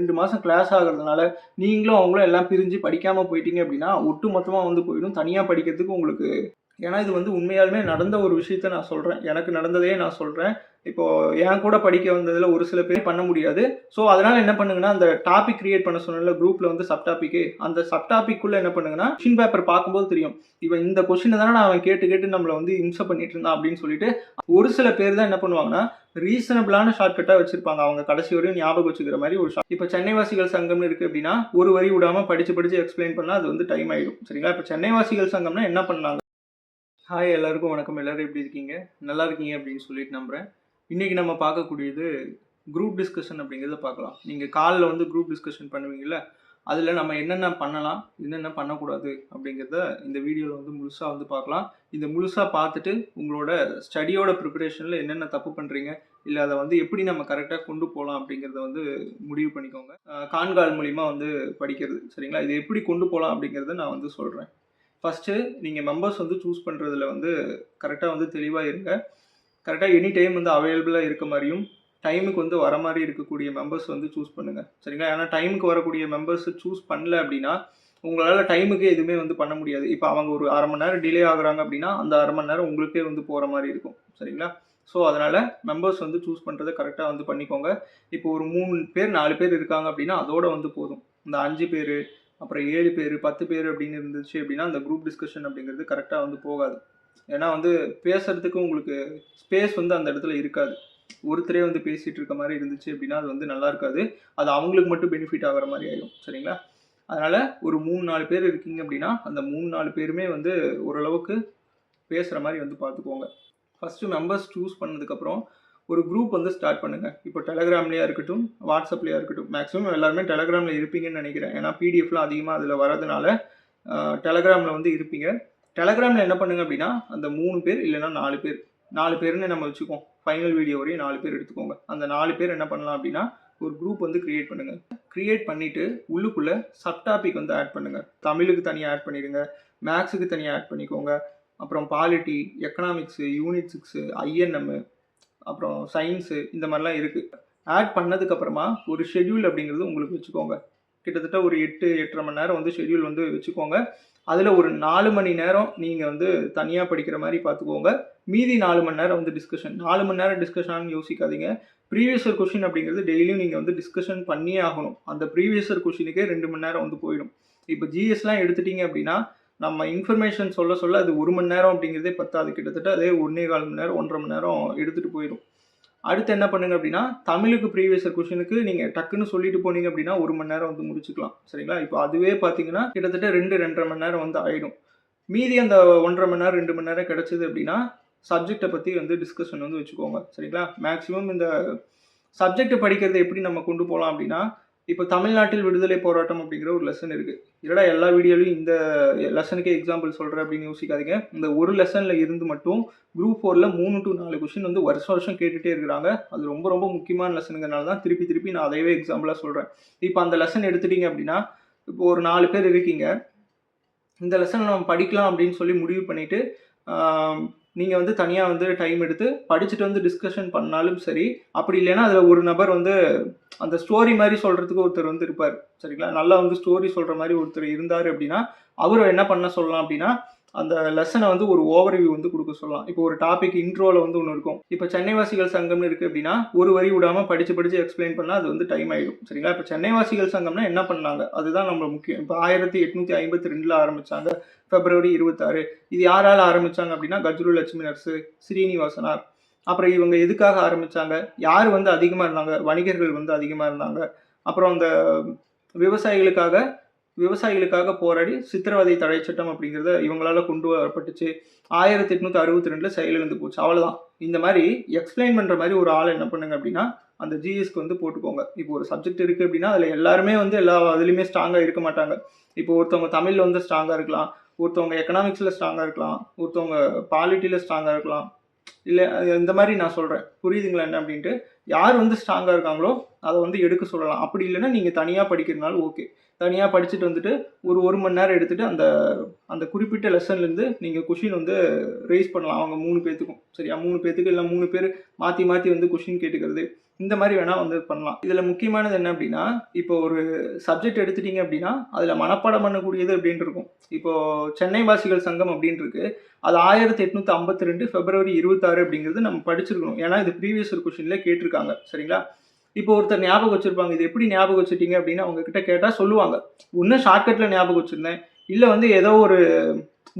ரெண்டு மாதம் கிளாஸ் ஆகிறதுனால நீங்களும் அவங்களும் எல்லாம் பிரிஞ்சு படிக்காமல் போயிட்டீங்க அப்படின்னா ஒட்டு மொத்தமாக வந்து போயிடும். தனியாக படிக்கிறதுக்கு உங்களுக்கு ஏன்னா இது வந்து உண்மையாலுமே நடந்த ஒரு விஷயத்த நான் சொல்கிறேன் எனக்கு நடந்ததே நான் சொல்கிறேன் இப்போ என் கூட படிக்க வந்ததில் ஒரு சில பேர் பண்ண முடியாது. ஸோ அதனால் என்ன பண்ணுங்கன்னா அந்த டாபிக் கிரியேட் பண்ண சொன்னல குரூப்பில் வந்து சப் டாபிக்கு அந்த சப் டாபிக்குள்ளே என்ன பண்ணுங்கன்னா கொஷின் பேப்பர் பார்க்கும்போது தெரியும். இவன் இந்த கொஷினை தானே நான் அவன் கேட்டு கேட்டு நம்மளை வந்து இம்சை பண்ணிட்டு இருந்தான் அப்படின்னு சொல்லிட்டு ஒரு சில பேர் தான் என்ன பண்ணுவாங்கன்னா ரீசனபிளான ஷார்ட்கட்டாக வச்சிருப்பாங்க. அவங்க கடைசி வரையும் ஞாபகம் வச்சுக்கிற மாதிரி ஒரு ஷார்ட் இப்போ சென்னை வாசிகள் சங்கம்னு இருக்குது அப்படின்னா ஒரு வரி விடாமல் படித்து படித்து எக்ஸ்பிளைன் பண்ணால் அது வந்து டைம் ஆகிடும் சரிங்களா? இப்போ சென்னை வாசிகள் சங்கம்னா என்ன பண்ணாங்க? ஹாய் எல்லாருக்கும் வணக்கம். எல்லாரும் எப்படி இருக்கீங்க? நல்லா இருக்கீங்க அப்படின்னு சொல்லிட்டு நம்புகிறேன் இன்றைக்கி நம்ம பார்க்கக்கூடியது குரூப் டிஸ்கஷன் அப்படிங்கிறத பார்க்கலாம். நீங்கள் காலில் வந்து குரூப் டிஸ்கஷன் பண்ணுவீங்கள்ல அதில் நம்ம என்னென்ன பண்ணலாம் என்னென்ன பண்ணக்கூடாது அப்படிங்கிறத இந்த வீடியோவில் வந்து முழுசாக வந்து பார்க்கலாம். இந்த முழுசாக பார்த்துட்டு உங்களோட ஸ்டடியோட ப்ரிப்பரேஷனில் என்னென்ன தப்பு பண்ணுறீங்க இல்லை அதை வந்து எப்படி நம்ம கரெக்டாக கொண்டு போகலாம் அப்படிங்கிறத வந்து முடிவு பண்ணிக்கோங்க. கான்கால் மூலிமா வந்து படிக்கிறது சரிங்களா? இது எப்படி கொண்டு போகலாம் அப்படிங்கிறத நான் வந்து சொல்கிறேன் ஃபஸ்ட்டு நீங்கள் மெம்பர்ஸ் வந்து சூஸ் பண்ணுறதுல வந்து கரெக்டாக வந்து தெளிவாக இருங்க. கரெக்டாக எனி டைம் வந்து அவைலபிளாக இருக்க மாதிரியும் டைமுக்கு வந்து வர மாதிரி இருக்கக்கூடிய மெம்பர்ஸ் வந்து சூஸ் பண்ணுங்கள் சரிங்களா? ஏன்னா டைமுக்கு வரக்கூடிய மெம்பர்ஸ் சூஸ் பண்ணல அப்படின்னா உங்களால் டைமுக்கு எதுவுமே வந்து பண்ண முடியாது. இப்போ அவங்க ஒரு அரை மணி நேரம் டிலே ஆகுறாங்க அப்படின்னா அந்த அரை மணி நேரம் உங்களுக்கே வந்து போகிற மாதிரி இருக்கும். சரிங்களா? ஸோ அதனால் மெம்பர்ஸ் வந்து சூஸ் பண்ணுறதை கரெக்டாக வந்து பண்ணிக்கோங்க. இப்போ ஒரு மூணு பேர் நாலு பேர் இருக்காங்க அப்படின்னா அதோட வந்து போதும். இந்த அஞ்சு பேர் அப்புறம் ஏழு பேர் பத்து பேர் அப்படின்னு இருந்துச்சு அப்படின்னா அந்த குரூப் டிஸ்கஷன் அப்படிங்கிறது கரெக்டாக வந்து போகாது. ஏன்னா வந்து பேசுறதுக்கு உங்களுக்கு ஸ்பேஸ் வந்து அந்த இடத்துல இருக்காது. ஒருத்தரே வந்து பேசிகிட்டு இருக்க மாதிரி இருந்துச்சு அப்படின்னா அது வந்து நல்லா இருக்காது. அது அவங்களுக்கு மட்டும் பெனிஃபிட் ஆகிற மாதிரி ஆயிடும் சரிங்களா? அதனால் ஒரு மூணு நாலு பேர் இருக்கீங்க அப்படின்னா அந்த மூணு நாலு பேருமே வந்து ஓரளவுக்கு பேசுகிற மாதிரி வந்து பார்த்துக்கோங்க ஃபஸ்ட்டு மெம்பர்ஸ் சூஸ் பண்ணதுக்கப்புறம் ஒரு குரூப் வந்து ஸ்டார்ட் பண்ணுங்கள் இப்போ டெலகிராம்லேயா இருக்கட்டும் வாட்ஸ்அப்லேயா இருக்கட்டும் மேக்ஸிமம் எல்லாருமே டெலகிராமில் இருப்பீங்கன்னு நினைக்கிறேன். ஏன்னா பிடிஎஃப்லாம் அதிகமாக அதில் வரதுனால டெலகிராமில் வந்து இருப்பீங்க. டெலகிராமில் என்ன பண்ணுங்க அப்படின்னா அந்த மூணு பேர் இல்லைன்னா நாலு பேர். நாலு பேருன்னு நம்ம வச்சுக்கோம் ஃபைனல் வீடியோ வரையும் நாலு பேர் எடுத்துக்கோங்க. அந்த நாலு பேர் என்ன பண்ணலாம் அப்படின்னா ஒரு குரூப் வந்து கிரியேட் பண்ணுங்கள் கிரியேட் பண்ணிவிட்டு உள்ளுக்குள்ளே சப் டாபிக் வந்து ஆட் பண்ணுங்கள் தமிழுக்கு தனியாக ஆட் பண்ணிடுங்க. மேக்ஸுக்கு தனியாக ஆட் பண்ணிக்கோங்க. அப்புறம் பாலிட்டி எக்கனாமிக்ஸு யூனிட் சிக்ஸு ஐஎன்எம்மு அப்புறம் சயின்ஸு இந்த மாதிரிலாம் இருக்குது ஆட் பண்ணதுக்கப்புறமா ஒரு ஷெட்யூல் அப்படிங்கிறது உங்களுக்கு வச்சுக்கோங்க. கிட்டத்தட்ட ஒரு எட்டு எட்டரை மணி நேரம் வந்து ஷெட்யூல் வந்து வச்சுக்கோங்க. அதில் ஒரு நாலு மணி நேரம் நீங்கள் வந்து தனியாக படிக்கிற மாதிரி பார்த்துக்கோங்க மீதி நாலு மணி நேரம் வந்து டிஸ்கஷன் நாலு மணி நேரம் டிஸ்கஷன் யோசிக்காதீங்க. ப்ரீவியஸர் கொஷின் அப்படிங்கிறது டெய்லியும் நீங்கள் வந்து டிஸ்கஷன் பண்ணியே ஆகணும். அந்த ப்ரீவியஸர் கொஷினுக்கே ரெண்டு மணி நேரம் வந்து போயிடும். இப்போ ஜிஎஸ்லாம் எடுத்துட்டீங்க அப்படின்னா நம்ம இன்ஃபர்மேஷன் சொல்ல சொல்ல அது ஒரு மணி நேரம் அப்படிங்கிறதே பத்தாது. கிட்டத்தட்ட அதே ஒன்றே கால் மணி நேரம் ஒன்றரை மணி நேரம் எடுத்துகிட்டு போயிடும். அடுத்து என்ன பண்ணுங்க அப்படின்னா தமிழுக்கு ப்ரீவியஸர் கொஷினுக்கு நீங்கள் டக்குன்னு சொல்லிட்டு போனீங்க அப்படின்னா ஒரு மணி நேரம் வந்து முடிச்சுக்கலாம். சரிங்களா? இப்போ அதுவே பார்த்தீங்கன்னா கிட்டத்தட்ட ரெண்டு ரெண்டரை மணி நேரம் வந்து ஆயிடும். மீதி அந்த ஒன்றரை மணி நேரம் ரெண்டு மணி நேரம் கிடச்சிது அப்படின்னா சப்ஜெக்டை பற்றி வந்து டிஸ்கஷன் வந்து வச்சுக்கோங்க. சரிங்களா? மேக்ஸிமம் இந்த சப்ஜெக்ட் படிக்கிறதை எப்படி நம்ம கொண்டு போகலாம் அப்படின்னா இப்போ தமிழ்நாட்டில் விடுதலை போராட்டம் அப்படிங்கிற ஒரு லெசன் இருக்குது இல்லடா எல்லா வீடியோலையும் இந்த லெசனுக்கே எக்ஸாம்பிள் சொல்கிறேன் அப்படின்னு யோசிக்காதீங்க. இந்த ஒரு லெசனில் இருந்து மட்டும் குரூப் ஃபோரில் மூணு டு நாலு கொஷின் வந்து வருஷம் வருஷம் கேட்டுகிட்டே இருக்கிறாங்க. அது ரொம்ப ரொம்ப முக்கியமான லெசனுங்கிறனால தான் திருப்பி திருப்பி நான் அதையவே எக்ஸாம்பிளாக சொல்கிறேன் இப்போ அந்த லெசன் எடுத்துட்டீங்க அப்படின்னா இப்போ ஒரு நாலு பேர் இருக்கீங்க. இந்த லெசன் நம்ம படிக்கலாம் அப்படின்னு சொல்லி முடிவு பண்ணிவிட்டு நீங்கள் வந்து தனியாக வந்து டைம் எடுத்து படிச்சுட்டு வந்து டிஸ்கஷன் பண்ணாலும் சரி அப்படி இல்லைன்னா அதில் ஒரு நபர் வந்து அந்த ஸ்டோரி மாதிரி சொல்கிறதுக்கு ஒருத்தர் வந்து இருப்பார். சரிங்களா? நல்லா வந்து ஸ்டோரி சொல்கிற மாதிரி ஒருத்தர் இருந்தார் அப்படின்னா அவர் என்ன பண்ண சொல்லலாம் அப்படின்னா அந்த லெசனை வந்து ஒரு ஓவர்வியூ வந்து கொடுக்க சொல்லலாம். இப்போ ஒரு டாபிக் இன்ட்ரோவில் வந்து ஒன்று இருக்கும். இப்போ சென்னைவாசிகள் சங்கம்னு இருக்குது அப்படின்னா ஒரு வரி விடாமல் படித்து படித்து எக்ஸ்பிளைன் பண்ணால் அது வந்து டைம் ஆகிடும் சரிங்களா? இப்போ சென்னைவாசிகள் சங்கம்னா என்ன பண்ணாங்க? அதுதான் நம்ம முக்கியம். இப்போ ஆயிரத்தி எட்நூற்றி ஐம்பத்தி ரெண்டில் ஆரம்பித்தாங்க பிப்ரவரி இருபத்தாறு. இது யாரால் ஆரம்பித்தாங்க அப்படின்னா கஜ்ரு லட்சுமி நர்ஸு ஸ்ரீனிவாசனார். அப்புறம் இவங்க எதுக்காக ஆரம்பித்தாங்க யார் வந்து அதிகமாக இருந்தாங்க? வணிகர்கள் வந்து அதிகமாக இருந்தாங்க. அப்புறம் அந்த விவசாயிகளுக்காக விவசாயிகளுக்காக போராடி சித்திரவதை தடை சட்டம் அப்படிங்கிறத இவங்களால கொண்டு வரப்பட்டுச்சு. ஆயிரத்தி எட்நூற்றி அறுபத்தி ரெண்டுல செயலிழந்து போச்சு. அவ்வளவுதான். இந்த மாதிரி எக்ஸ்பிளைன் பண்ணுற மாதிரி ஒரு ஆள் என்ன பண்ணுங்க அப்படின்னா அந்த ஜிஎஸ்க்கு வந்து போட்டுக்கோங்க. இப்போ ஒரு சப்ஜெக்ட் இருக்குது அப்படின்னா அதில் எல்லாருமே வந்து எல்லா அதுலேயுமே ஸ்ட்ராங்காக இருக்க மாட்டாங்க. இப்போ ஒருத்தவங்க தமிழில் வந்து ஸ்ட்ராங்காக இருக்கலாம். ஒருத்தவங்க எக்கனாமிக்ஸில் ஸ்ட்ராங்காக இருக்கலாம். ஒருத்தவங்க பாலிட்டியில் ஸ்ட்ராங்காக இருக்கலாம். இல்லை இந்த மாதிரி நான் சொல்கிறேன் புரியுதுங்களா என்ன அப்படின்ட்டு? யார் வந்து ஸ்ட்ராங்காக இருக்காங்களோ அதை வந்து எடுக்க சொல்லலாம். அப்படி இல்லைன்னா நீங்கள் தனியாக படிக்கிறதுனால ஓகே தனியாக படிச்சுட்டு வந்துட்டு ஒரு ஒரு மணி நேரம் எடுத்துகிட்டு அந்த அந்த குறிப்பிட்ட லெசன்லேருந்து நீங்கள் கொஷின் வந்து ரைஸ் பண்ணலாம். அவங்க மூணு பேர்த்துக்கும் சரியா? மூணு பேர்த்துக்கு இல்லை மூணு பேர் மாற்றி மாற்றி வந்து கொஷின் கேட்டுக்கிறது. இந்த மாதிரி வேணால் வந்து பண்ணலாம். இதில் முக்கியமானது என்ன அப்படின்னா இப்போ ஒரு சப்ஜெக்ட் எடுத்துட்டீங்க அப்படின்னா அதில் மனப்பாடம் பண்ணக்கூடியது அப்படின்ட்டு இருக்கும். இப்போ சென்னை வாசிகள் சங்கம் அப்படின்ட்டு இருக்கு. அது ஆயிரத்தி எட்நூற்றி ஐம்பத்தி ரெண்டு பிப்ரவரி இருபத்தாறு அப்படிங்கிறது நம்ம படிச்சிருக்கணும். ஏன்னா இது ப்ரீவியஸ் ஒரு கொஷினில் கேட்டிருக்காங்க. சரிங்களா? இப்போ ஒருத்தர் ஞாபகம் வச்சிருப்பாங்க இது எப்படி ஞாபகம் வச்சுட்டீங்க? அப்படின்னு அவங்க கிட்ட கேட்டால் சொல்லுவாங்க. ஒன்று ஷார்ட்கட்டில் ஞாபகம் வச்சிருந்தேன். இல்லை வந்து ஏதோ ஒரு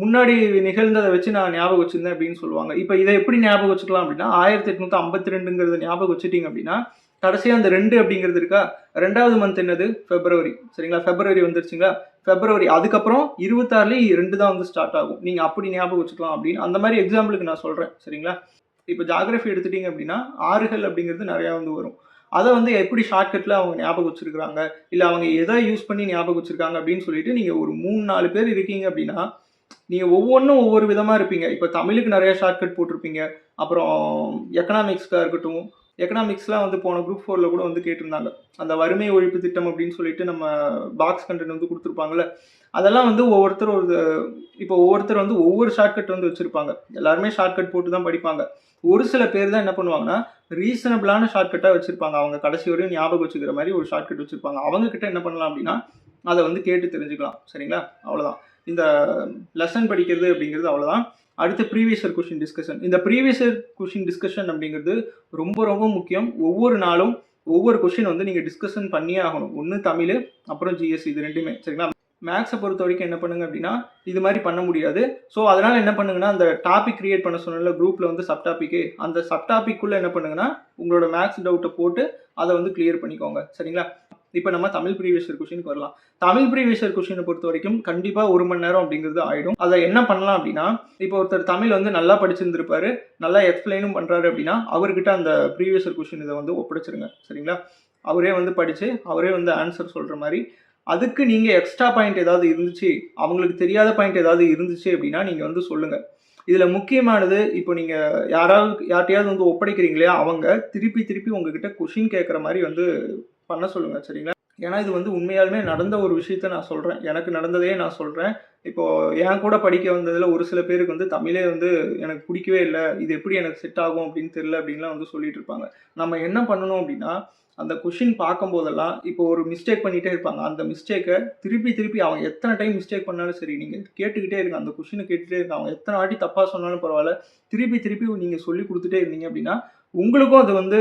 முன்னாடி நிகழ்ந்ததை வச்சு நான் ஞாபகம் வச்சிருந்தேன் அப்படின்னு சொல்லுவாங்க. இப்போ இதை எப்படி ஞாபகம் வச்சுக்கலாம் அப்படின்னா ஆயிரத்தி எட்நூத்தி ஐம்பத்தி ரெண்டுங்கிறத ஞாபகம் வச்சுட்டீங்க அப்படின்னா கடைசியாக அந்த ரெண்டு அப்படிங்கிறது இருக்கா? ரெண்டாவது மந்த் என்னது? பிப்ரவரி சரிங்களா? பிப்ரவரி வந்துருச்சுங்களா? பிப்ரவரி அதுக்கப்புறம் இருபத்தாறுலேயும் ரெண்டு தான் வந்து ஸ்டார்ட் ஆகும். நீங்கள் அப்படி ஞாபகம் வச்சுக்கலாம் அப்படின்னு அந்த மாதிரி எக்ஸாம்பிளுக்கு நான் சொல்கிறேன் சரிங்களா? இப்போ ஜாகிரஃபி எடுத்துட்டீங்க அப்படின்னா ஆறுகள் அப்படிங்கிறது நிறையா வந்து வரும். அதை வந்து எப்படி ஷார்ட்கட்டில் அவங்க ஞாபகம் வச்சுருக்காங்க இல்லை அவங்க எதை யூஸ் பண்ணி ஞாபகம் வச்சிருக்காங்க அப்படின்னு சொல்லிட்டு நீங்கள் ஒரு மூணு நாலு பேர் இருக்கீங்க அப்படின்னா நீங்கள் ஒவ்வொன்றும் ஒவ்வொரு விதமாக இருப்பீங்க. இப்போ தமிழுக்கு நிறைய ஷார்ட்கட் போட்டிருப்பீங்க. அப்புறம் எக்கனாமிக்ஸ்க்காக இருக்கட்டும் எக்கனாமிக்ஸ்லாம் வந்து போன குரூப் ஃபோரில் கூட வந்து கேட்டிருந்தாங்க. அந்த வறுமை ஒழிப்பு திட்டம் அப்படின்னு சொல்லிட்டு நம்ம பாக்ஸ் கண்டென்ட் வந்து கொடுத்துருப்பாங்கல்ல அதெல்லாம் வந்து ஒவ்வொருத்தர் ஒரு இப்போ ஒவ்வொருத்தர் வந்து ஒவ்வொரு ஷார்ட்கட் வந்து வச்சுருப்பாங்க. எல்லாருமே ஷார்ட்கட் போட்டு தான் படிப்பாங்க. ஒரு சில பேர் தான் என்ன பண்ணுவாங்கன்னா ரீசனபிளான ஷார்ட்கட்டாக வச்சுருப்பாங்க. அவங்க கடைசி வரையும் ஞாபகம் வச்சுக்கிற மாதிரி ஒரு ஷார்ட்கட் வச்சுருப்பாங்க. அவங்கக்கிட்ட என்ன பண்ணலாம் அப்படின்னா அதை வந்து கேட்டு தெரிஞ்சுக்கலாம். சரிங்களா? அவ்வளோதான் இந்த லெசன் படிக்கிறது அப்படிங்கிறது அவ்வளோதான் அடுத்து ப்ரீவியஸர் கொஷின் டிஸ்கஷன் இந்த ப்ரீவியஸர் கொஷின் டிஸ்கஷன் அப்படிங்கிறது ரொம்ப ரொம்ப முக்கியம். ஒவ்வொரு நாளும் ஒவ்வொரு கொஷின் வந்து நீங்கள் டிஸ்கஷன் பண்ணியே ஆகணும். ஒன்று தமிழ் அப்புறம் ஜிஎஸ் இது ரெண்டுமே. சரிங்களா? மேக்ஸை பொறுத்த வரைக்கும் என்ன பண்ணுங்க அப்படின்னா இது மாதிரி பண்ண முடியாது. ஸோ அதனால் என்ன பண்ணுங்கன்னா அந்த டாபிக் கிரியேட் பண்ண சொன்னல குரூப்பில் வந்து சப் டாப்பிக்கு அந்த சப் டாபிக்குள்ளே என்ன பண்ணுங்கன்னா உங்களோட மேக்ஸ் டவுட்டை போட்டு அதை வந்து கிளியர் பண்ணிக்கோங்க. சரிங்களா? இப்போ நம்ம தமிழ் ப்ரீவியஸர் கொஷினுக்கு வரலாம். தமிழ் ப்ரீவியஸர் கொஷினை பொறுத்த வரைக்கும் கண்டிப்பாக ஒரு மணி நேரம் அப்படிங்கிறது ஆயிடும். அதை என்ன பண்ணலாம் அப்படின்னா இப்போ ஒருத்தர் தமிழ் வந்து நல்லா படிச்சிருந்திருப்பாரு நல்லா எக்ஸ்பிளைனும் பண்ணுறாரு அப்படின்னா அவர்கிட்ட அந்த ப்ரீவியஸர் கொஷின் இதை வந்து ஒப்படைச்சிருங்க. சரிங்களா? அவரே வந்து படித்து அவரே வந்து ஆன்சர் சொல்கிற மாதிரி. அதுக்கு நீங்கள் எக்ஸ்ட்ரா பாயிண்ட் ஏதாவது இருந்துச்சு அவங்களுக்கு தெரியாத பாயிண்ட் ஏதாவது இருந்துச்சு அப்படின்னா நீங்கள் வந்து சொல்லுங்கள் இதில் முக்கியமானது இப்போ நீங்கள் யாராவது யார்ட்டையாவது வந்து ஒப்படைக்கிறீங்களே அவங்க திருப்பி திருப்பி உங்ககிட்ட கொஷின் கேட்குற மாதிரி வந்து பண்ண சொல்லுங்கள் சரிங்களா? ஏன்னா இது வந்து உண்மையாலுமே நடந்த ஒரு விஷயத்த நான் சொல்கிறேன் எனக்கு நடந்ததே நான் சொல்கிறேன் இப்போது என் கூட படிக்க வந்ததில் ஒரு சில பேருக்கு வந்து தமிழே வந்து எனக்கு பிடிக்கவே இல்லை. இது எப்படி எனக்கு செட் ஆகும் அப்படின்னு தெரியல அப்படின்லாம் வந்து சொல்லிட்டு இருப்பாங்க. நம்ம என்ன பண்ணணும் அப்படின்னா அந்த கொஷின் பார்க்கும்போதெல்லாம் இப்போ ஒரு மிஸ்டேக் பண்ணிகிட்டே இருப்பாங்க. அந்த மிஸ்டேக்கை திருப்பி திருப்பி அவங்க எத்தனை டைம் மிஸ்டேக் பண்ணாலும் சரி நீங்கள் கேட்டுக்கிட்டே இருங்க. அந்த கொஷினை கேட்டுகிட்டே இருங்க. அவங்க எத்தனை வாட்டி தப்பாக சொன்னாலும் பரவாயில்ல. திருப்பி திருப்பி நீங்கள் சொல்லி கொடுத்துட்டே இருந்தீங்க அப்படின்னா உங்களுக்கும் அது வந்து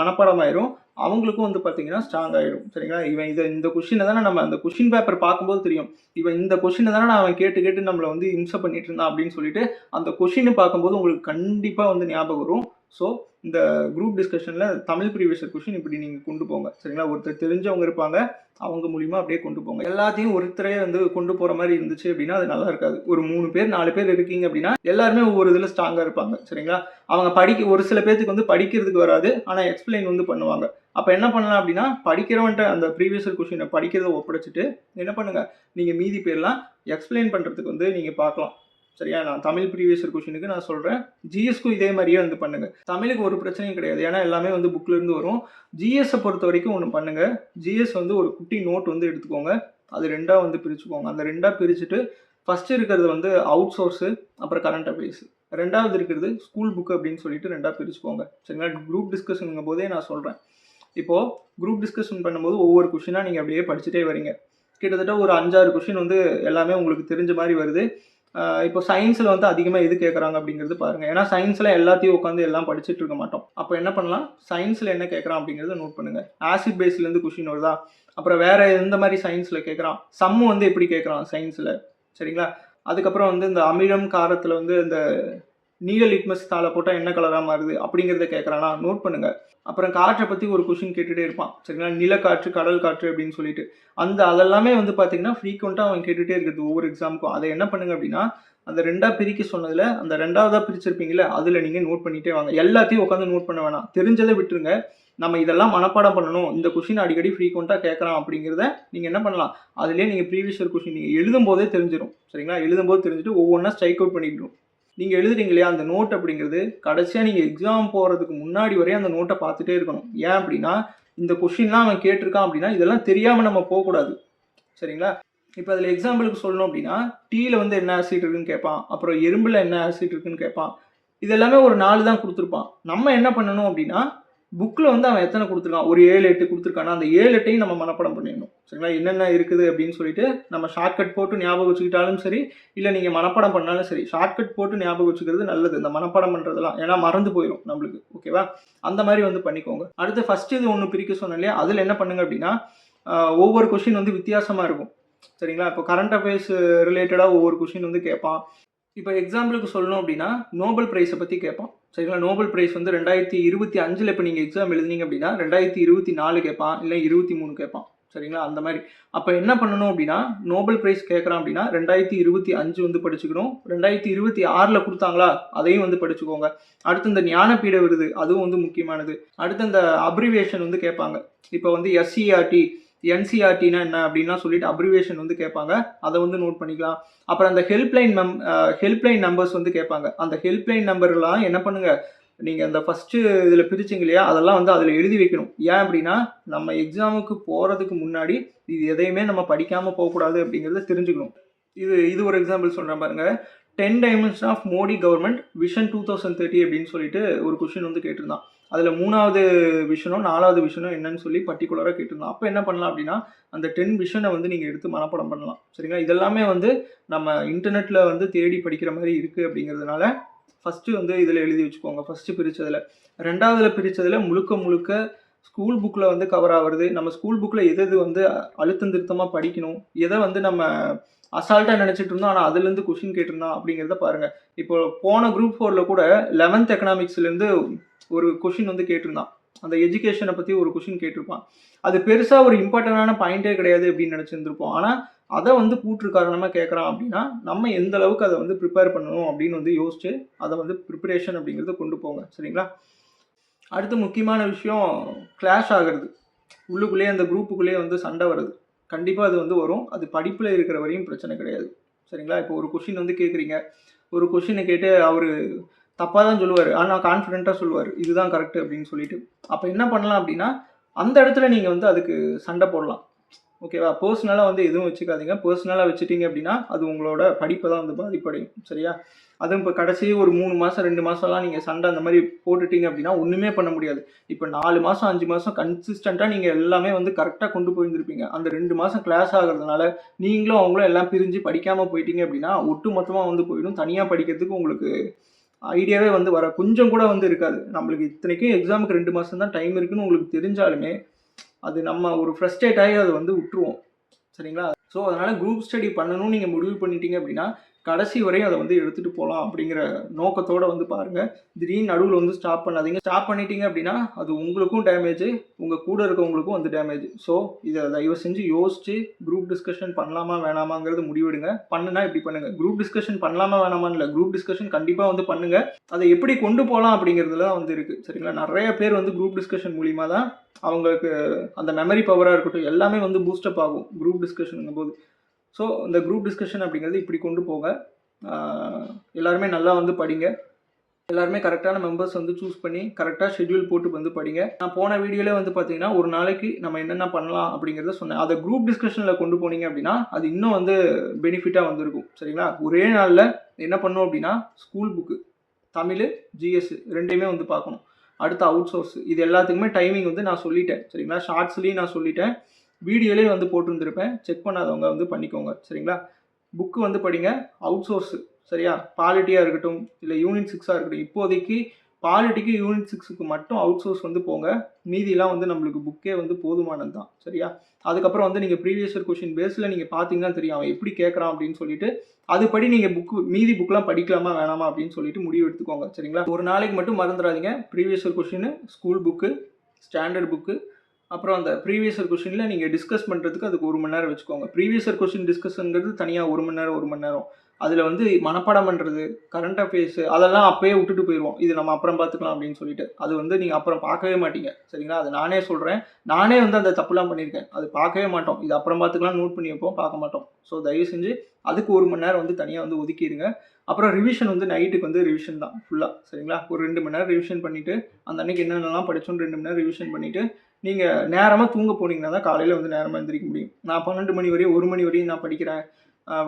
மனப்பாடம் ஆயிரும் அவங்களுக்கும் வந்து பார்த்தீங்கன்னா ஸ்ட்ராங் ஆயிடும் சரிங்களா? இவன் இதை இந்த கொஷினை தானே நம்ம அந்த கொஷின் பேப்பர் பார்க்கும்போது தெரியும். இவன் இந்த கொஷினை தானே நான் அவன் கேட்டு கேட்டு நம்மளை வந்து இம்சை பண்ணிட்டு இருந்தான் அப்படின்னு சொல்லிட்டு அந்த கொஷினை பார்க்கும்போது உங்களுக்கு கண்டிப்பாக வந்து ஞாபகம் வரும். ஸோ இந்த குரூப் டிஸ்கஷனில் தமிழ் ப்ரீவியஸர் கொஷின் இப்படி நீங்கள் கொண்டு போங்க. சரிங்களா? ஒருத்தர் தெரிஞ்சவங்க இருப்பாங்க. அவங்க மூலியமாக அப்படியே கொண்டு போங்க. எல்லாத்தையும் ஒருத்தரே வந்து கொண்டு போகிற மாதிரி இருந்துச்சு அப்படின்னா அது நல்லா இருக்காது. ஒரு மூணு பேர் நாலு பேர் இருக்கீங்க அப்படின்னா எல்லாருமே ஒவ்வொரு இதில் ஸ்ட்ராங்காக இருப்பாங்க. சரிங்களா? அவங்க படிக்க ஒரு சில பேர்த்துக்கு வந்து படிக்கிறதுக்கு வராது. ஆனால் எக்ஸ்பிளைன் வந்து பண்ணுவாங்க. அப்போ என்ன பண்ணலாம் அப்படின்னா படிக்கிறவன்ட்ட அந்த ப்ரீவியஸர் கொஷினை படிக்கிறத ஒப்படைச்சிட்டு என்ன பண்ணுங்கள் நீங்கள் மீதி பேர்லாம் எக்ஸ்பிளைன் பண்ணுறதுக்கு வந்து நீங்கள் பார்க்கலாம். சரியா? நான் தமிழ் ப்ரீவியஸர் கொஷினுக்கு நான் சொல்கிறேன் ஜிஎஸ்க்கும் இதே மாதிரியே வந்து பண்ணுங்கள் தமிழுக்கு ஒரு பிரச்சனையும் கிடையாது. ஏன்னா எல்லாமே வந்து புக்கிலேருந்து வரும். ஜிஎஸை பொறுத்த வரைக்கும் ஒன்று பண்ணுங்கள் ஜிஎஸ் வந்து ஒரு குட்டி நோட் வந்து எடுத்துக்கோங்க. அது ரெண்டாக வந்து பிரிச்சுக்கோங்க. அந்த ரெண்டாக பிரிச்சுட்டு ஃபஸ்ட்டு இருக்கிறது வந்து அவுட் சோர்ஸு அப்புறம் கரண்ட் அஃபேர்ஸ் ரெண்டாவது இருக்கிறது ஸ்கூல் புக் அப்படின்னு சொல்லிட்டு ரெண்டாக பிரிச்சுக்கோங்க. சரிங்களா? குரூப் டிஸ்கஷனுங்கும் போதே நான் சொல்கிறேன் இப்போது குரூப் டிஸ்கஷன் பண்ணும்போது ஒவ்வொரு கொஷினாக நீங்கள் அப்படியே படிச்சுட்டே வரீங்க. கிட்டத்தட்ட ஒரு அஞ்சாறு கொஷின் வந்து எல்லாமே உங்களுக்கு தெரிஞ்ச மாதிரி வருது. இப்போ சயின்ஸில் வந்து அதிகமாக எது கேட்குறாங்க அப்படிங்கிறது பாருங்கள் ஏன்னா சயின்ஸில் எல்லாத்தையும் உட்காந்து எல்லாம் படிச்சுட்டு இருக்க மாட்டோம். அப்போ என்ன பண்ணலாம்? சயின்ஸில் என்ன கேட்குறான் அப்படிங்கிறத நோட் பண்ணுங்கள் ஆசிட் பேஸ்லேருந்து கொஷின் வருதா? அப்புறம் வேறு எந்த மாதிரி சயின்ஸில் கேட்குறான் சம்மு வந்து எப்படி கேட்குறான் சயின்ஸில் சரிங்களா? அதுக்கப்புறம் வந்து இந்த அமிலம் காரத்தில் வந்து இந்த நீல லிட்மஸ் தாளை போட்டால் என்ன கலராக மாறுது அப்படிங்கிறத கேட்குறானா நோட் பண்ணுங்கள் அப்புறம் காற்றை பற்றி ஒரு கொஷின் கேட்டுகிட்டே இருப்பான். சரிங்களா? நிலக்காற்று கடல் காற்று அப்படின்னு சொல்லிட்டு. அந்த அதெல்லாமே வந்து பார்த்தீங்கன்னா ஃப்ரீக்வெண்ட்டாக அவன் கேட்டுகிட்டே இருக்கிறது ஒவ்வொரு எக்ஸாமுக்கும் அதை என்ன பண்ணுங்க அப்படின்னா அந்த ரெண்டாக பிரிக்க சொன்னதில் அந்த ரெண்டாவதாக பிரிச்சிருப்பீங்களே அதில் நீங்கள் நோட் பண்ணிகிட்டே வாங்க. எல்லாத்தையும் உட்காந்து நோட் பண்ண வேணாம். தெரிஞ்சதை விட்டுருங்க. நம்ம இதெல்லாம் மனப்பாடம் பண்ணணும். இந்த கொஷின் அடிக்கடி ஃப்ரீக்வெண்ட்டாக கேட்குறான் அப்படிங்கிறத நீங்கள் என்ன பண்ணலாம்? அதுலேயே நீங்கள் ப்ரீவியஸ் இயர் கொஷின் நீங்கள் எழுதும் போதே தெரிஞ்சிடும் சரிங்களா? எழுதும் போது தெரிஞ்சுட்டு ஒவ்வொன்றா ஸ்ட்ரைக் அவுட் பண்ணிக்கணும் நீங்கள் எழுதுறீங்க இல்லையா அந்த நோட் அப்படிங்கிறது கடைசியாக நீங்கள் எக்ஸாம் போகிறதுக்கு முன்னாடி வரையும் அந்த நோட்டை பார்த்துட்டே இருக்கணும். ஏன் அப்படின்னா இந்த கொஷின்லாம் அவன் கேட்டிருக்கான் அப்படின்னா இதெல்லாம் தெரியாமல் நம்ம போகக்கூடாது. சரிங்களா? இப்போ அதில் எக்ஸாம்பிளுக்கு சொல்லணும் அப்படின்னா டீயில் வந்து என்ன ஆசிட் இருக்குன்னு கேட்பான். அப்புறம் எறும்பில் என்ன ஆசிட் இருக்குன்னு கேட்பான். இது எல்லாமே ஒரு நாலு தான் கொடுத்துருப்பான். நம்ம என்ன பண்ணணும் அப்படின்னா புக்கில் வந்து அவன் எத்தனை கொடுத்துருக்கான்? ஒரு ஏழு எட்டு கொடுத்துருக்கானா அந்த ஏழு எட்டையும் நம்ம மனப்பாடம் பண்ணிடணும். சரிங்களா? என்னென்ன இருக்குது அப்படின்னு சொல்லிட்டு நம்ம ஷார்ட்கட் போட்டு ஞாபகம் வச்சுக்கிட்டாலும் சரி இல்லை நீங்கள் மனப்பாடம் பண்ணாலும் சரி ஷார்ட்கட் போட்டு ஞாபகம் வச்சுக்கிறது நல்லது. இந்த மனப்பாடம் பண்ணுறதெல்லாம் ஏன்னா மறந்து போயிடும் நம்மளுக்கு. ஓகேவா அந்த மாதிரி வந்து பண்ணிக்கோங்க. அடுத்து ஃபஸ்ட்டு இது ஒன்று பிரிக்க சொன்னேன் இல்லையா? அதில் என்ன பண்ணுங்க அப்படின்னா ஒவ்வொரு கொஷின் வந்து வித்தியாசமாக இருக்கும். சரிங்களா? இப்போ கரண்ட் அஃபேர்ஸ் ரிலேட்டடாக ஒவ்வொரு கொஷின் வந்து கேட்பான். இப்போ எக்ஸாம்பிளுக்கு சொல்லணும் அப்படின்னா நோபல் ப்ரைஸை பற்றி கேட்பான். சரிங்களா? நோபல் ப்ரைஸ் வந்து ரெண்டாயிரத்தி இருபத்தி அஞ்சில் இப்போ நீங்கள் எக்ஸாம் எழுதுனீங்க அப்படின்னா ரெண்டாயிரத்தி இருபத்தி நாலு கேட்பான் இல்லை இருபத்தி மூணு கேட்பான் சரிங்களா? அந்த மாதிரி. அப்போ என்ன பண்ணணும் அப்படின்னா நோபல் ப்ரைஸ் கேட்குறான் அப்படின்னா ரெண்டாயிரத்தி இருபத்தி அஞ்சு வந்து படிச்சுக்கணும். ரெண்டாயிரத்தி இருபத்தி ஆறில் கொடுத்தாங்களா? அதையும் வந்து படிச்சுக்கோங்க. அடுத்து இந்த ஞானப்பீட விருது அதுவும் வந்து முக்கியமானது. அடுத்து இந்த அப்ரிவேஷன் வந்து கேட்பாங்க இப்போ வந்து எஸ்சிஆர்டி என்சிஆர்டினா என்ன அப்படின்லாம் சொல்லிட்டு அப்ரிவேஷன் வந்து கேட்பாங்க. அதை வந்து நோட் பண்ணிக்கலாம். அப்புறம் அந்த ஹெல்ப்லைன் மெம் ஹெல்ப்லைன் நம்பர்ஸ் வந்து கேட்பாங்க. அந்த ஹெல்ப்லைன் நம்பர்லாம் என்ன பண்ணுங்க? நீங்கள் அந்த ஃபஸ்ட்டு இதில் பிரிச்சிங்க இல்லையா? அதெல்லாம் வந்து அதில் எழுதி வைக்கணும். ஏன் அப்படின்னா நம்ம எக்ஸாமுக்கு போகிறதுக்கு முன்னாடி இது எதையுமே நம்ம படிக்காமல் போகக்கூடாது அப்படிங்கிறத தெரிஞ்சுக்கணும். இது இது ஒரு எக்ஸாம்பிள் சொல்கிறேன் பாருங்க. Ten dimension of Modi government vision two thousand thirty அப்படின்னு சொல்லிட்டு ஒரு கொஷின் வந்து கேட்டிருந்தான். அதில் மூணாவது விஷனும் நாலாவது விஷனும் என்னன்னு சொல்லி பர்டிகுலராக கேட்டிருந்தோம். அப்போ என்ன பண்ணலாம் அப்படின்னா அந்த டென் விஷனை வந்து நீங்கள் எடுத்து மனப்படம் பண்ணலாம். சரிங்களா? இதெல்லாமே வந்து நம்ம இன்டர்நெட்டில் வந்து தேடி படிக்கிற மாதிரி இருக்குது அப்படிங்கிறதுனால ஃபஸ்ட்டு வந்து இதில் எழுதி வச்சுக்கோங்க. ஃபஸ்ட்டு பிரித்ததில் ரெண்டாவதில் பிரித்ததில் முழுக்க முழுக்க ஸ்கூல் புக்கில் வந்து கவர் ஆகுறது நம்ம ஸ்கூல் புக்கில் எது எது வந்து அழுத்தம் திருத்தமாக படிக்கணும் எதை வந்து நம்ம அசால்ட்டாக நினச்சிட்டு இருந்தோம். ஆனால் அதுலேருந்து கொஷின் கேட்டிருந்தான் அப்படிங்கிறத பாருங்கள் இப்போ போன குரூப் ஃபோரில் கூட லெவன்த் எக்கனாமிக்ஸ்லேருந்து ஒரு கொஷின் வந்து கேட்டிருந்தான். அந்த எஜுகேஷனை பற்றி ஒரு கொஷின் கேட்டிருப்பான். அது பெருசாக ஒரு இம்பார்ட்டண்டான பாயிண்டே கிடையாது அப்படின்னு நினச்சிருந்துருப்போம். ஆனால் அதை வந்து கூற்று காரணமாக கேட்குறான் அப்படின்னா நம்ம எந்த அளவுக்கு அதை வந்து ப்ரிப்பேர் பண்ணணும் அப்படின்னு வந்து யோசிச்சு அதை வந்து ப்ரிப்பரேஷன் அப்படிங்கிறத கொண்டு போங்க. சரிங்களா? அடுத்து முக்கியமான விஷயம் கிளாஷ் ஆகிறது. உள்ளுக்குள்ளேயே அந்த குரூப்புக்குள்ளேயே வந்து சண்டை வருது. கண்டிப்பாக அது வந்து வரும். அது படிப்பில் இருக்கிற வரையும் பிரச்சனை கிடையாது. சரிங்களா? இப்போ ஒரு கொஷின் வந்து கேட்குறீங்க ஒரு கொஷினை கேட்டு அவர் தப்பாக தான் சொல்லுவார். ஆனால் கான்ஃபிடென்ட்டாக சொல்லுவார். இதுதான் கரெக்ட் அப்படின்னு சொல்லிட்டு. அப்போ என்ன பண்ணலாம் அப்படின்னா அந்த இடத்துல நீங்கள் வந்து அதுக்கு சண்டை போடலாம். ஓகேவா? பர்சனலாக வந்து எதுவும் வச்சுக்காதீங்க. பர்சனலாக வச்சுட்டீங்க அப்படின்னா அது உங்களோட படிப்பை தான் வந்து பாதிப்படையும். சரியா? அதுவும் இப்போ கடைசி ஒரு மூணு மாதம் ரெண்டு மாதம்லாம் நீங்கள் சண்டை அந்த மாதிரி போட்டுட்டீங்க அப்படின்னா ஒன்றுமே பண்ண முடியாது. இப்போ நாலு மாதம் அஞ்சு மாதம் கன்சிஸ்டண்ட்டாக நீங்கள் எல்லாமே வந்து கரெக்டாக கொண்டு போயிருந்திருப்பீங்க. அந்த ரெண்டு மாதம் கிளாஸ் ஆகிறதுனால நீங்களும் அவங்களும் எல்லாம் பிரிஞ்சு படிக்காமல் போயிட்டீங்க அப்படின்னா ஒட்டு மொத்தமாக வந்து போயிடும். தனியாக படிக்கிறதுக்கு உங்களுக்கு ஐடியாவே வந்து வர கொஞ்சம் கூட வந்து இருக்காது. நம்மளுக்கு இத்தனைக்கும் எக்ஸாமுக்கு ரெண்டு மாதம் தான் டைம் இருக்குன்னு உங்களுக்கு தெரிஞ்சாலுமே அது நம்ம ஒரு ஃப்ரஸ்ட்ரேட் ஆகி அதை வந்து விட்டுருவோம். சரிங்களா? ஸோ அதனால் குரூப் ஸ்டடி பண்ணணும்னு நீங்கள் முடிவு பண்ணிட்டீங்க அப்படின்னா கடைசி வரையும் அதை வந்து எடுத்துகிட்டு போகலாம் அப்படிங்கிற நோக்கத்தோடு வந்து பாருங்கள் திடீர்னு நடுவில் வந்து ஸ்டாப் பண்ணாதீங்க. ஸ்டாப் பண்ணிட்டீங்க அப்படின்னா அது உங்களுக்கும் டேமேஜ் உங்கள் கூட இருக்கவங்களுக்கும் வந்து டேமேஜ் ஸோ இதை தயவு செஞ்சு யோசிச்சு குரூப் டிஸ்கஷன் பண்ணலாமா வேணாமாங்கிறது முடிவெடுங்க. பண்ணுனா இப்படி பண்ணுங்கள் குரூப் டிஸ்கஷன் பண்ணலாமா வேணாமான்னு இல்லை. குரூப் டிஸ்கஷன் கண்டிப்பாக வந்து பண்ணுங்க. அதை எப்படி கொண்டு போகலாம் அப்படிங்கிறதுல தான் வந்து இருக்குது சரிங்களா? நிறைய பேர் வந்து குரூப் டிஸ்கஷன் மூலிமா தான் அவங்களுக்கு அந்த மெமரி பவராக இருக்கட்டும் எல்லாமே வந்து பூஸ்டப் ஆகும். குரூப் டிஸ்கஷனுங்கும் போது ஸோ இந்த குரூப் டிஸ்கஷன் அப்படிங்கிறது இப்படி கொண்டு போங்க. எல்லாருமே நல்லா வந்து படிங்க. எல்லாருமே கரெக்டான மெம்பர்ஸ் வந்து சூஸ் பண்ணி கரெக்டாக ஷெட்யூல் போட்டு வந்து படிங்க. நான் போன வீடியோலே வந்து பார்த்தீங்கன்னா ஒரு நாளைக்கு நம்ம என்னென்ன பண்ணலாம் அப்படிங்கிறத சொன்னேன். அதை குரூப் டிஸ்கஷனில் கொண்டு போனீங்க அப்படின்னா அது இன்னும் வந்து பெனிஃபிட்டாக வந்திருக்கும். சரிங்களா? ஒரே நாளில் என்ன பண்ணும் அப்படின்னா ஸ்கூல் புக்கு தமிழ் ஜிஎஸ் ரெண்டையுமே வந்து பார்க்கணும். அடுத்து அவுட் சோர்ஸ் இது எல்லாத்துக்குமே டைமிங் வந்து நான் சொல்லிட்டேன். சரிங்களா? ஷார்ட்ஸ்லேயும் நான் சொல்லிட்டேன். வீடியோலேயே வந்து போட்டிருந்திருப்பேன். செக் பண்ணாதவங்க வந்து பண்ணிக்கோங்க. சரிங்களா? புக்கு வந்து படிங்க. அவுட் சோர்ஸு சரியா? பாலிட்டியாக இருக்கட்டும் இல்லை யூனிட் சிக்ஸாக இருக்கட்டும் இப்போதைக்கு பாலிட்டிக்கு யூனிட் சிக்ஸுக்கு மட்டும் அவுட் சோர்ஸ் வந்து போங்க. மீதிலாம் வந்து நம்மளுக்கு புக்கே வந்து போதுமானது தான் சரியா? அதுக்கப்புறம் வந்து நீங்கள் ப்ரீவியஸ் இயர் கொஷின் பேஸில் நீங்கள் பார்த்தீங்கன்னா தெரியும். அவன் எப்படி கேட்குறான் அப்படின்னு சொல்லிட்டு அதுபடி நீங்கள் புக்கு மீதி புக்கெலாம் படிக்கலாமா வேணாமா அப்படின்னு சொல்லிட்டு முடிவு எடுத்துக்கோங்க. சரிங்களா? ஒரு நாளைக்கு மட்டும் மறந்துடாதீங்க. Previous year question school book standard book அப்புறம் அந்த ப்ரீவியஸர் கொஷினில் நீங்கள் டிஸ்கஸ் பண்ணுறதுக்கு அதுக்கு ஒரு மணி நேரம் வச்சுக்கோங்க. ப்ரீவியஸர் கொஷின் டிஸ்கஷனுங்கிறது தனியாக ஒரு மணி நேரம் ஒரு மணி நேரம். அதில் வந்து மனப்பாடம் பண்ணுறது கரண்ட் அஃபேர்ஸு அதெல்லாம் அப்போயே விட்டுட்டு போயிடுவோம் இது நம்ம அப்புறம் பார்த்துக்கலாம் அப்படின்னு சொல்லிட்டு. அது வந்து நீங்கள் அப்புறம் பார்க்கவே மாட்டீங்க. சரிங்களா? அது நானே சொல்கிறேன் நானே வந்து அந்த தப்புலாம் பண்ணியிருக்கேன். அது பார்க்கவே மாட்டோம். இது அப்புறம் பார்த்துக்கலாம் நோட் பண்ணி வைப்போம் பார்க்க மாட்டோம். ஸோ தயவு செஞ்சு அதுக்கு ஒரு மணி நேரம் வந்து தனியாக வந்து ஒதுக்கிடுங்க. அப்புறம் ரிவிஷன் வந்து நைட்டுக்கு வந்து ரிவிஷன் தான் ஃபுல்லாக சரிங்களா? ஒரு ரெண்டு மணி நேரம் ரிவிஷன் பண்ணிவிட்டு அந்த அன்னைக்கு என்னென்னலாம் படிச்சோன்னு ரெண்டு மணி நேரம் ரிவிஷன் பண்ணிவிட்டு நீங்கள் நேரமாக தூங்க போனீங்கன்னா தான் காலையில் வந்து நேரமாக எந்திரிக்க முடியும். நான் பன்னெண்டு மணி வரையும் ஒரு மணி வரையும் நான் படிக்கிறேன்.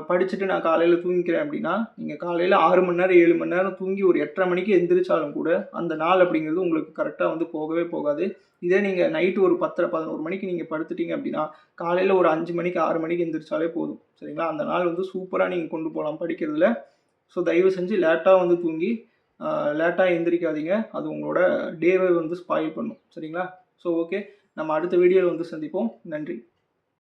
படிச்சுட்டு நான் காலையில் தூங்கிக்கிறேன் அப்படின்னா நீங்கள் காலையில் ஆறு மணி நேரம் ஏழு மணி நேரம் தூங்கி ஒரு எட்டரை மணிக்கு எந்திரிச்சாலும் கூட அந்த நாள் அப்படிங்கிறது உங்களுக்கு கரெக்டாக வந்து போகவே போகாது. இதே நீங்கள் நைட்டு ஒரு பத்தரை பதினோரு மணிக்கு நீங்கள் படுத்துட்டீங்க அப்படின்னா காலையில் ஒரு அஞ்சு மணிக்கு ஆறு மணிக்கு எந்திரிச்சாலே போதும். சரிங்களா? அந்த நாள் வந்து சூப்பராக நீங்கள் கொண்டு போகலாம் படிக்கிறதுல. ஸோ தயவு செஞ்சு லேட்டாக வந்து தூங்கி லேட்டாக எந்திரிக்காதீங்க. அது உங்களோட டேவை வந்து ஸ்பாயில் பண்ணும். சரிங்களா? ஸோ ஓகே நம்ம அடுத்த வீடியோவில் வந்து சந்திப்போம். நன்றி.